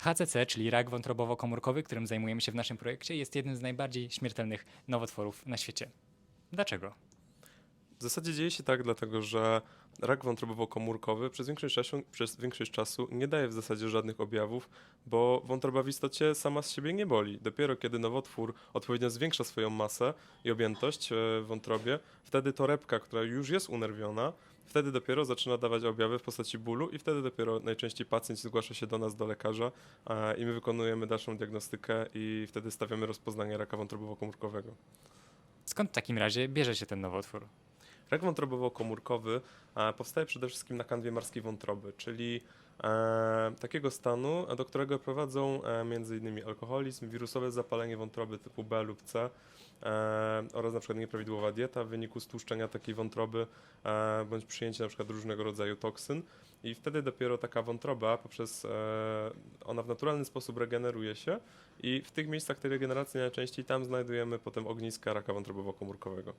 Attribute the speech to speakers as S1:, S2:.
S1: HCC, czyli rak wątrobowo-komórkowy, którym zajmujemy się w naszym projekcie, jest jednym z najbardziej śmiertelnych nowotworów na świecie. Dlaczego?
S2: W zasadzie dzieje się tak, dlatego że rak wątrobowo-komórkowy przez większość, czasu, przez większość czasu nie daje w zasadzie żadnych objawów, bo wątroba w istocie sama z siebie nie boli. Dopiero kiedy nowotwór odpowiednio zwiększa swoją masę i objętość e, w wątrobie, wtedy torebka, która już jest unerwiona, wtedy dopiero zaczyna dawać objawy w postaci bólu i wtedy dopiero najczęściej pacjent zgłasza się do nas, do lekarza e, i my wykonujemy dalszą diagnostykę i wtedy stawiamy rozpoznanie raka wątrobowo-komórkowego.
S1: Skąd w takim razie bierze się ten nowotwór?
S2: Rak wątrobowo-komórkowy e, powstaje przede wszystkim na kanwie marskiej wątroby, czyli e, takiego stanu, do którego prowadzą e, m.in. alkoholizm, wirusowe zapalenie wątroby typu B lub C oraz na przykład nieprawidłowa dieta w wyniku stłuszczenia takiej wątroby bądź przyjęcie na przykład różnego rodzaju toksyn i wtedy dopiero taka wątroba poprzez, ona w naturalny sposób regeneruje się i w tych miejscach tej regeneracji najczęściej tam znajdujemy potem ogniska raka wątrobowo-komórkowego.